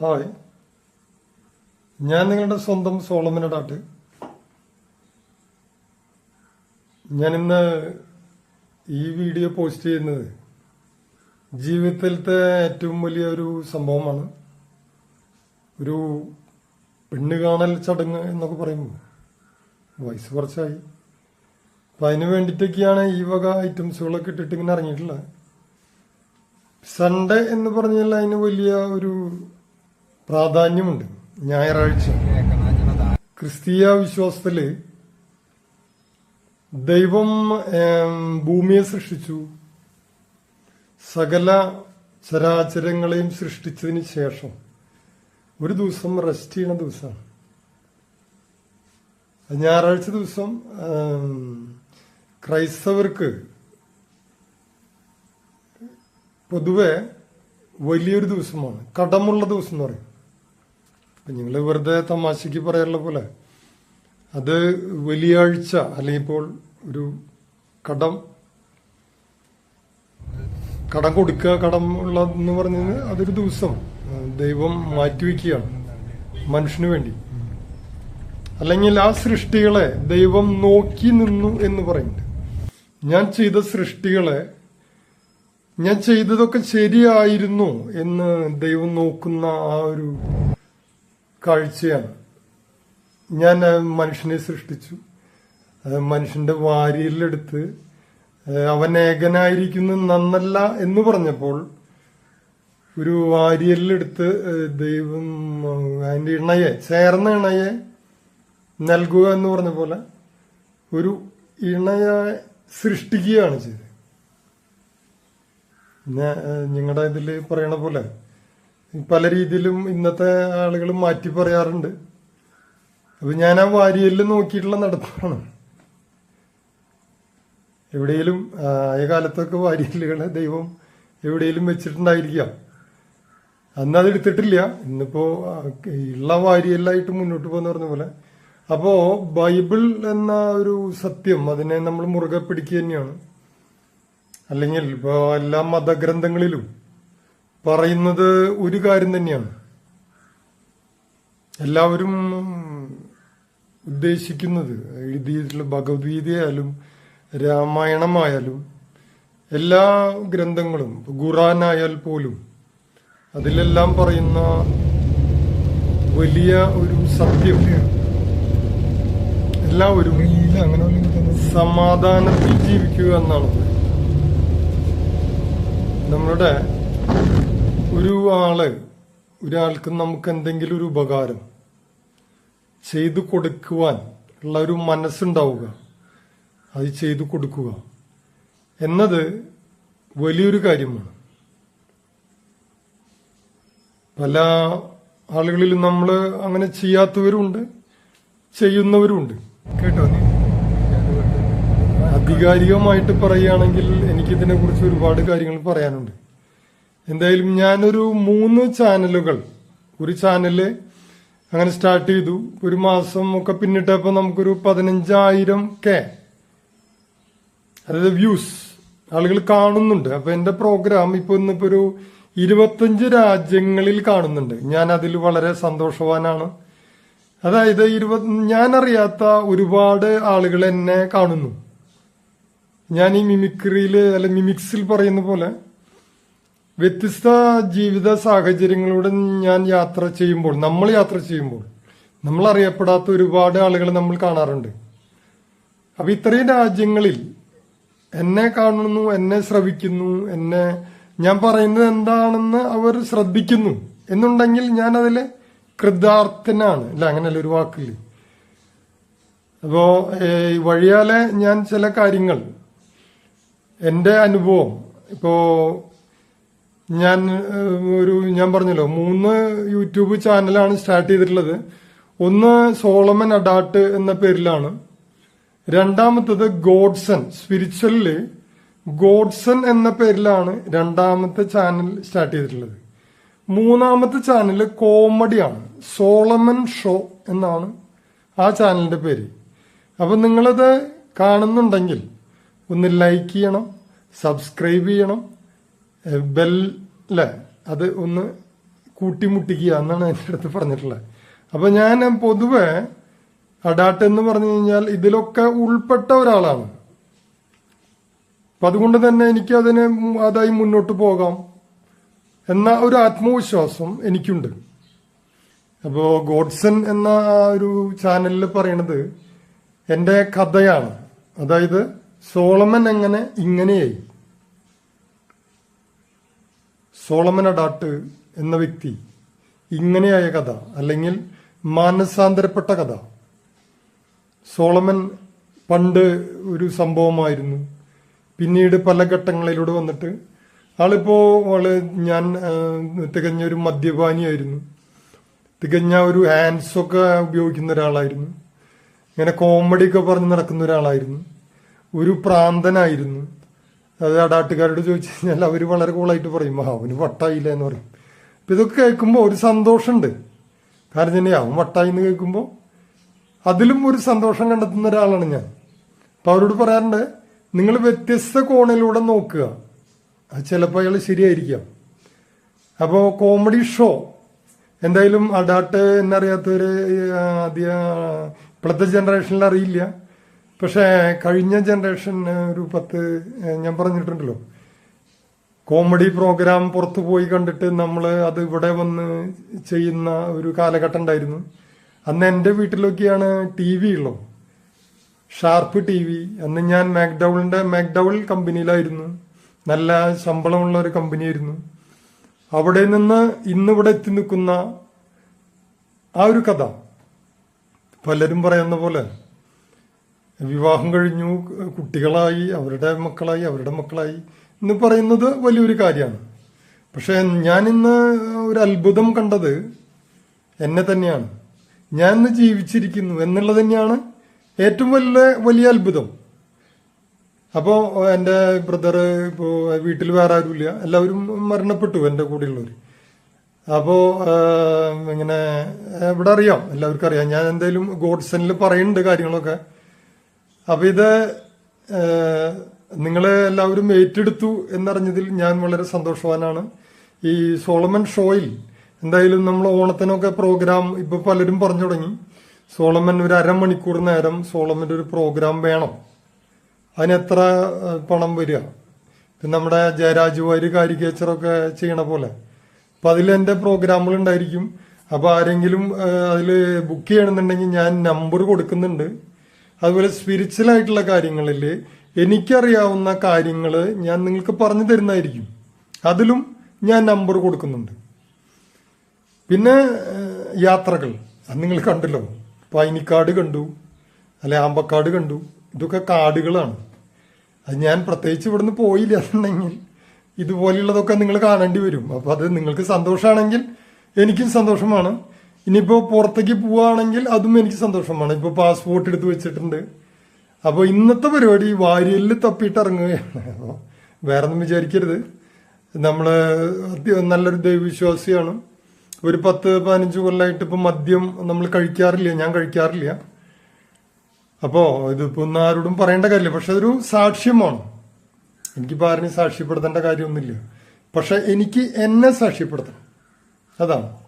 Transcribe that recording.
Hi. ഞാൻ നിങ്ങളുടെ സ്വന്തം സോളമനടാട്ട് ഞാൻ ഇന്ന് ഈ വീഡിയോ പോസ്റ്റ് ചെയ്യുന്നത് ജീവിതത്തിലത്തെ ഏറ്റവും വലിയ ഒരു സംഭവമാണ്. ഒരു പെണ്ണ് കാണൽ ചടങ്ങ് എന്നൊക്കെ പറയുമ്പോൾ വയസ്സ് കുറച്ചായി. അപ്പം അതിന് വേണ്ടിയിട്ടൊക്കെയാണ് ഈ വക ഐറ്റംസുകളൊക്കെ ഇട്ടിട്ട് ഇങ്ങനെ ഇറങ്ങിയിട്ടുള്ളത്. സൺഡേ എന്ന് പറഞ്ഞാൽ അതിന് വലിയ ഒരു പ്രാധാന്യമുണ്ട്. ഞായറാഴ്ച. ക്രിസ്തീയ വിശ്വാസത്തിൽ ദൈവം ഭൂമിയെ സൃഷ്ടിച്ചു. സകല ചരാചരങ്ങളെയും സൃഷ്ടിച്ചതിന് ശേഷം ഒരു ദിവസം റെസ്റ്റ് ചെയ്യുന്ന ദിവസമാണ്. ഞായറാഴ്ച ദിവസം ക്രൈസ്തവർക്ക് പൊതുവെ വലിയൊരു ദിവസമാണ്. കടമുള്ള ദിവസം എന്ന് പറയും. നിങ്ങൾ വെറുതെ തമാശയ്ക്ക് പറയാനുള്ള പോലെ അത് വലിയാഴ്ച അല്ലെങ്കിൽ ഇപ്പോൾ ഒരു കടം കടം കൊടുക്കുക കടം ഉള്ളതെന്ന് പറഞ്ഞാൽ അതൊരു ദിവസം ദൈവം മാറ്റിവെക്കുകയാണ് മനുഷ്യന് വേണ്ടി. അല്ലെങ്കിൽ ആ സൃഷ്ടികളെ ദൈവം നോക്കി നിന്നു എന്ന് പറയുന്നുണ്ട്. ഞാൻ ചെയ്ത സൃഷ്ടികളെ ഞാൻ ചെയ്തതൊക്കെ ശരിയായിരുന്നു എന്ന് ദൈവം നോക്കുന്ന ആ ഒരു കാഴ്ചയാണ്. ഞാൻ മനുഷ്യനെ സൃഷ്ടിച്ചു. മനുഷ്യന്റെ വാരിയിലെടുത്ത് അവൻ ഏകനായിരിക്കുന്നത് നന്നല്ല എന്ന് പറഞ്ഞപ്പോൾ ഒരു വാരിയലിലെടുത്ത് ദൈവം അതിന്റെ ഇണയെ ചേർന്ന ഇണയെ നൽകുക എന്ന് പറഞ്ഞ പോലെ ഒരു ഇണയെ സൃഷ്ടിക്കുകയാണ് ചെയ്തത്. പിന്നെ നിങ്ങളുടെ ഇതിൽ പറയണ പോലെ പല രീതിയിലും ഇന്നത്തെ ആളുകൾ മാറ്റി പറയാറുണ്ട്. അപ്പൊ ഞാൻ ആ വാരിയലിൽ നോക്കിയിട്ടുള്ള നടപ്പാണ് എവിടെയെങ്കിലും ആയ കാലത്തൊക്കെ വാരിയലുകളെ ദൈവം എവിടെയെങ്കിലും വെച്ചിട്ടുണ്ടായിരിക്കാം. അന്ന് അത് എടുത്തിട്ടില്ല. ഇന്നിപ്പോ ഉള്ള വാരിയെല്ലായിട്ട് മുന്നോട്ട് പോകുന്ന പറഞ്ഞ പോലെ. അപ്പോ ബൈബിൾ എന്ന ഒരു സത്യം അതിനെ നമ്മൾ മുറുകെ പിടിക്കുക തന്നെയാണ്. അല്ലെങ്കിൽ ഇപ്പോ എല്ലാ മതഗ്രന്ഥങ്ങളിലും പറയുന്നത് ഒരു കാര്യം തന്നെയാണ്. എല്ലാവരും ഉദ്ദേശിക്കുന്നത് എഴുതിയിട്ടുള്ള ഭഗവത്ഗീതയായാലും രാമായണമായാലും എല്ലാ ഗ്രന്ഥങ്ങളും ഖുറാനായാൽ പോലും അതിലെല്ലാം പറയുന്ന വലിയ ഒരു സത്യം. എല്ലാവരും സമാധാനത്തിൽ ജീവിക്കുക എന്നാണ് നമ്മളുടെ ഒരു ആൾ ഒരാൾക്ക് നമുക്ക് എന്തെങ്കിലും ഒരു ഉപകാരം ചെയ്തു കൊടുക്കുവാൻ ഉള്ള ഒരു മനസ്സുണ്ടാവുക. അത് ചെയ്തു കൊടുക്കുക. എന്നത് വലിയൊരു കാര്യമാണ്. പല ആളുകളിലും നമ്മൾ അങ്ങനെ ചെയ്യാത്തവരുണ്ട് ചെയ്യുന്നവരുണ്ട് കേട്ടോ ആധികാരികമായിട്ട് പറയുകയാണെങ്കിൽ എനിക്കിതിനെ കുറിച്ച് ഒരുപാട് കാര്യങ്ങൾ പറയാനുണ്ട്. എന്തായാലും ഞാനൊരു മൂന്ന് ചാനലുകൾ. ഒരു ചാനൽ അങ്ങനെ സ്റ്റാർട്ട് ചെയ്തു. ഒരു മാസം ഒക്കെ പിന്നിട്ടപ്പോ നമുക്കൊരു പതിനഞ്ചായിരം കെ അതായത് വ്യൂസ് ആളുകൾ കാണുന്നുണ്ട്. അപ്പൊ എന്റെ പ്രോഗ്രാം ഇപ്പൊ ഇന്നിപ്പോ ഒരു ഇരുപത്തഞ്ച് രാജ്യങ്ങളിൽ കാണുന്നുണ്ട്. ഞാൻ അതിൽ വളരെ സന്തോഷവാനാണ്. അതായത് ഇരുപത് ഞാനറിയാത്ത ഒരുപാട് ആളുകൾ എന്നെ കാണുന്നു. ഞാൻ ഈ മിമിക്രിയിൽ അല്ല മിമിക്സിൽ പറയുന്ന പോലെ വ്യത്യസ്ത ജീവിത സാഹചര്യങ്ങളിലൂടെ ഞാൻ യാത്ര ചെയ്യുമ്പോൾ നമ്മൾ യാത്ര ചെയ്യുമ്പോൾ നമ്മൾ അറിയപ്പെടാത്ത ഒരുപാട് ആളുകൾ നമ്മൾ കാണാറുണ്ട്. അപ്പൊ ഇത്രയും രാജ്യങ്ങളിൽ എന്നെ കാണുന്നു എന്നെ ശ്രവിക്കുന്നു എന്നെ ഞാൻ പറയുന്നത് എന്താണെന്ന് അവർ ശ്രദ്ധിക്കുന്നു എന്നുണ്ടെങ്കിൽ ഞാൻ അതിൽ കൃതാർത്ഥനാണ്. അല്ല അങ്ങനെയല്ല ഒരു വാക്കിൽ അപ്പോ ഏഹ്, വഴിയാലെ ഞാൻ ചില കാര്യങ്ങൾ എന്റെ അനുഭവം ഇപ്പോ ഞാൻ ഒരു ഞാൻ പറഞ്ഞല്ലോ മൂന്ന് യൂട്യൂബ് ചാനലാണ് സ്റ്റാർട്ട് ചെയ്തിട്ടുള്ളത്. ഒന്ന് സോളമൻ അഡാട്ട് എന്ന പേരിലാണ്. രണ്ടാമത്തത് ഗോഡ്സൺ സ്പിരിച്വലിൽ ഗോഡ്സൺ എന്ന പേരിലാണ് രണ്ടാമത്തെ ചാനൽ സ്റ്റാർട്ട് ചെയ്തിട്ടുള്ളത്. മൂന്നാമത്തെ ചാനൽ കോമഡിയാണ് സോളമൻ ഷോ എന്നാണ് ആ ചാനലിന്റെ പേര്. അപ്പൊ നിങ്ങളത് കാണുന്നുണ്ടെങ്കിൽ ഒന്ന് ലൈക്ക് ചെയ്യണം സബ്സ്ക്രൈബ് ചെയ്യണം ബെൽ അല്ലേ? അത് ഒന്ന് കൂട്ടിമുട്ടിക്കുക എന്നാണ് എന്റെ അടുത്ത് പറഞ്ഞിട്ടുള്ളത്. അപ്പൊ ഞാൻ പൊതുവെ അഡാട്ട് എന്ന് പറഞ്ഞു കഴിഞ്ഞാൽ ഇതിലൊക്കെ ഉൾപ്പെട്ട ഒരാളാണ്. അപ്പൊ അതുകൊണ്ട് തന്നെ എനിക്ക് അതിന് അതായി മുന്നോട്ട് പോകാം എന്ന ഒരു ആത്മവിശ്വാസം എനിക്കുണ്ട്. അപ്പോ ഗോഡ്സൺ എന്ന ആ ഒരു ചാനലിൽ പറയണത് എന്റെ കഥയാണ്. അതായത് സോളമൻ എങ്ങനെ ഇങ്ങനെയായി. സോളമൻ അഡാട്ട് എന്ന വ്യക്തി ഇങ്ങനെയായ കഥ അല്ലെങ്കിൽ മാനസാന്തരപ്പെട്ട കഥ. സോളമൻ പണ്ട് ഒരു സംഭവമായിരുന്നു. പിന്നീട് പല ഘട്ടങ്ങളിലൂടെ വന്നിട്ട് ആളിപ്പോൾ ആൾ ഞാൻ തികഞ്ഞ ഒരു മദ്യപാനിയായിരുന്നു. തികഞ്ഞ ഒരു ഹാൻഡ്സ് ഒക്കെ ഉപയോഗിക്കുന്ന ഒരാളായിരുന്നു. ഇങ്ങനെ കോമഡിയൊക്കെ പറഞ്ഞ് നടക്കുന്ന ഒരാളായിരുന്നു. ഒരു പ്രാന്തനായിരുന്നു. അത് അടാട്ടുകാരോട് ചോദിച്ചു കഴിഞ്ഞാൽ അവർ വളരെ കൂളായിട്ട് പറയും ആ അവന് വട്ടായില്ല എന്ന് പറയും. അപ്പൊ ഇതൊക്കെ കേൾക്കുമ്പോൾ ഒരു സന്തോഷമുണ്ട്. കാരണം തന്നെ അവൻ വട്ടായി എന്ന് കേൾക്കുമ്പോൾ അതിലും ഒരു സന്തോഷം കണ്ടെത്തുന്ന ഒരാളാണ് ഞാൻ. അപ്പൊ അവരോട് പറയാറുണ്ട് നിങ്ങൾ വ്യത്യസ്ത കോണിലൂടെ നോക്കുക. അത് ചിലപ്പോൾ അയാൾ ശരിയായിരിക്കാം. അപ്പോൾ കോമഡി ഷോ എന്തായാലും അഡാട്ട് എന്നറിയാത്തവര് ആദ്യ ഇപ്പോഴത്തെ ജനറേഷനിൽ അറിയില്ല. പക്ഷേ കഴിഞ്ഞ ജനറേഷൻ ഒരു പത്ത് ഞാൻ പറഞ്ഞിട്ടുണ്ടല്ലോ. കോമഡി പ്രോഗ്രാം പുറത്തു പോയി കണ്ടിട്ട് നമ്മൾ അത് ഇവിടെ വന്ന് ചെയ്യുന്ന ഒരു കാലഘട്ടം ഉണ്ടായിരുന്നു. അന്ന് എന്റെ വീട്ടിലൊക്കെയാണ് ടി വി ഉള്ളത്. Sharp T V. അന്ന് ഞാൻ മാക്ഡൗളിന്റെ മാക്ഡൗൾ കമ്പനിയിലായിരുന്നു. നല്ല ശമ്പളമുള്ള ഒരു കമ്പനിയായിരുന്നു. അവിടെ നിന്ന് ഇന്നിവിടെ എത്തി നിൽക്കുന്ന ആ ഒരു കഥ. പലരും പറയുന്ന പോലെ വിവാഹം കഴിഞ്ഞു കുട്ടികളായി അവരുടെ മക്കളായി അവരുടെ മക്കളായി എന്ന് പറയുന്നത് വലിയൊരു കാര്യമാണ്. പക്ഷേ ഞാൻ ഇന്ന് ഒരു അത്ഭുതം കണ്ടത് എന്നെ തന്നെയാണ്. ഞാൻ ഇന്ന് ജീവിച്ചിരിക്കുന്നു എന്നുള്ളത് തന്നെയാണ് ഏറ്റവും വലിയ വലിയ അത്ഭുതം. അപ്പോൾ എന്റെ ബ്രദർ ഇപ്പോൾ വീട്ടിൽ വേറെ ആരുമില്ല എല്ലാവരും മരണപ്പെട്ടു എന്റെ കൂടെയുള്ളവർ. അപ്പോൾ ഇങ്ങനെ ഇവിടെ അറിയാം എല്ലാവർക്കും അറിയാം. ഞാൻ എന്തായാലും ഗോഡ്സണിൽ പറയുന്നുണ്ട് കാര്യങ്ങളൊക്കെ. അപ്പൊ ഇത് നിങ്ങൾ എല്ലാവരും ഏറ്റെടുത്തു എന്നറിഞ്ഞതിൽ ഞാൻ വളരെ സന്തോഷവാനാണ്. ഈ സോളമൻ ഷോയിൽ എന്തായാലും നമ്മൾ ഓണത്തിനൊക്കെ പ്രോഗ്രാം ഇപ്പൊ പലരും പറഞ്ഞു തുടങ്ങി. സോളമൻ ഒരു അരമണിക്കൂർ നേരം സോളമന്റെ ഒരു പ്രോഗ്രാം വേണം. അതിന് എത്ര പണം വരിക? പിന്നെ നമ്മുടെ ജയരാജ് വാര് കാരിക്കേച്ചറൊക്കെ ചെയ്യണ പോലെ. അപ്പൊ അതിൽ എന്റെ പ്രോഗ്രാമുകൾ ഉണ്ടായിരിക്കും. അപ്പോൾ ആരെങ്കിലും അതിൽ ബുക്ക് ചെയ്യണമെന്നുണ്ടെങ്കിൽ ഞാൻ നമ്പർ കൊടുക്കുന്നുണ്ട്. അതുപോലെ സ്പിരിച്വൽ ആയിട്ടുള്ള കാര്യങ്ങളിൽ എനിക്കറിയാവുന്ന കാര്യങ്ങൾ ഞാൻ നിങ്ങൾക്ക് പറഞ്ഞു തരുന്നതായിരിക്കും. അതിലും ഞാൻ നമ്പർ കൊടുക്കുന്നുണ്ട്. പിന്നെ യാത്രകൾ. അത് നിങ്ങൾ കണ്ടല്ലോ. പൈനിക്കാട് കണ്ടു അല്ലെ ആമ്പക്കാട് കണ്ടു. ഇതൊക്കെ കാടുകളാണ്. അത് ഞാൻ പ്രത്യേകിച്ച് ഇവിടുന്ന് പോയില്ല എന്നുണ്ടെങ്കിൽ ഇതുപോലെയുള്ളതൊക്കെ നിങ്ങൾ കാണേണ്ടി വരും. അപ്പോൾ അത് നിങ്ങൾക്ക് സന്തോഷമാണെങ്കിൽ എനിക്കും സന്തോഷമാണ്. ഇനിയിപ്പോ പുറത്തേക്ക് പോവുകയാണെങ്കിൽ അതും എനിക്ക് സന്തോഷമാണ്. ഇപ്പൊ പാസ്പോർട്ട് എടുത്തു വെച്ചിട്ടുണ്ട്. അപ്പോൾ ഇന്നത്തെ പരിപാടി വാരിയലിൽ തപ്പിയിട്ട് ഇറങ്ങുകയാണ്. അപ്പോൾ വേറെ ഒന്നും വിചാരിക്കരുത്. നമ്മൾ നല്ലൊരു ദൈവവിശ്വാസിയാണ്. ഒരു പത്ത് പതിനഞ്ച് കൊല്ലമായിട്ട് ഇപ്പൊ മദ്യം നമ്മൾ കഴിക്കാറില്ല. ഞാൻ കഴിക്കാറില്ല. അപ്പോൾ ഇതിപ്പോ ഒന്നും ആരോടും പറയേണ്ട കാര്യമില്ല. പക്ഷെ അതൊരു സാക്ഷ്യമാണ്. എനിക്ക് ആരെയും സാക്ഷ്യപ്പെടുത്തേണ്ട കാര്യമൊന്നുമില്ല. പക്ഷെ എനിക്ക് എന്നെ സാക്ഷ്യപ്പെടുത്തണം. അതാണ്.